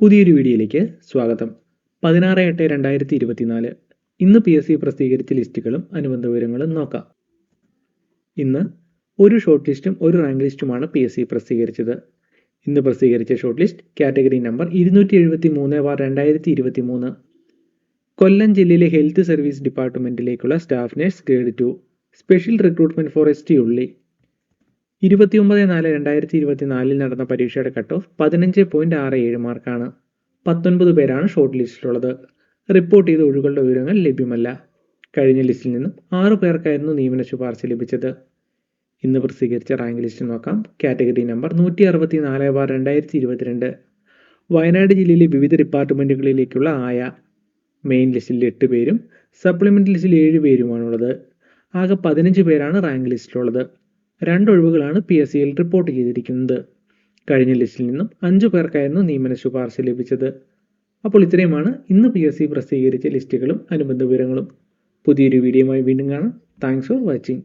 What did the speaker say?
പുതിയൊരു വീഡിയോയിലേക്ക് സ്വാഗതം. പതിനാറ് എട്ട് രണ്ടായിരത്തി ഇരുപത്തിനാല്. ഇന്ന് പി എസ് സി പ്രസിദ്ധീകരിച്ച ലിസ്റ്റുകളും അനുബന്ധ വിവരങ്ങളും നോക്കാം. ഇന്ന് ഒരു ഷോർട്ട് ലിസ്റ്റും ഒരു റാങ്ക് ലിസ്റ്റുമാണ് പി എസ് സി പ്രസിദ്ധീകരിച്ചത്. ഇന്ന് പ്രസിദ്ധീകരിച്ച ഷോർട്ട് ലിസ്റ്റ് കാറ്റഗറി നമ്പർ ഇരുന്നൂറ്റി എഴുപത്തി മൂന്ന് ബാർ രണ്ടായിരത്തി ഇരുപത്തി മൂന്ന് കൊല്ലം ജില്ലയിലെ health service ഡിപ്പാർട്ട്മെന്റിലേക്കുള്ള staff nurse grade two special recruitment for S T ഉള്ളി. ഇരുപത്തിയൊമ്പത് നാല് രണ്ടായിരത്തി ഇരുപത്തി നാലിൽ നടന്ന പരീക്ഷയുടെ കട്ട് ഓഫ് പതിനഞ്ച് പോയിന്റ് ആറ് ഏഴ് മാർക്കാണ്. പത്തൊൻപത് പേരാണ് ഷോർട്ട് ലിസ്റ്റിലുള്ളത് റിപ്പോർട്ട് ചെയ്ത ഒഴികളുടെ വിവരങ്ങൾ ലഭ്യമല്ല. കഴിഞ്ഞ ലിസ്റ്റിൽ നിന്നും ആറു പേർക്കായിരുന്നു നിയമന ശുപാർശ ലഭിച്ചത്. ഇന്ന് പ്രസിദ്ധീകരിച്ച റാങ്ക് ലിസ്റ്റ് നോക്കാം. കാറ്റഗറി നമ്പർ നൂറ്റി അറുപത്തി നാല് ബാർ രണ്ടായിരത്തി ഇരുപത്തിരണ്ട് വയനാട് ജില്ലയിലെ വിവിധ ഡിപ്പാർട്ട്മെന്റുകളിലേക്കുള്ള ആയ മെയിൻ ലിസ്റ്റിൽ എട്ട് പേരും സപ്ലിമെന്റ് ലിസ്റ്റിൽ ഏഴ് പേരുമാണുള്ളത്. ആകെ പതിനഞ്ച് പേരാണ് റാങ്ക് ലിസ്റ്റിലുള്ളത് രണ്ട് ഒഴിവുകളാണ് പി എസ് സിയിൽ റിപ്പോർട്ട് ചെയ്തിരിക്കുന്നത്. കഴിഞ്ഞ ലിസ്റ്റിൽ നിന്നും അഞ്ചു പേർക്കായിരുന്നു നിയമന ശുപാർശ ലഭിച്ചത്. അപ്പോൾ ഇത്രയുമാണ് ഇന്ന് പി എസ് സി പ്രസിദ്ധീകരിച്ച ലിസ്റ്റുകളും അനുബന്ധ വിവരങ്ങളും. പുതിയൊരു വീഡിയോയുമായി വീണ്ടും കാണാം. Thanks for watching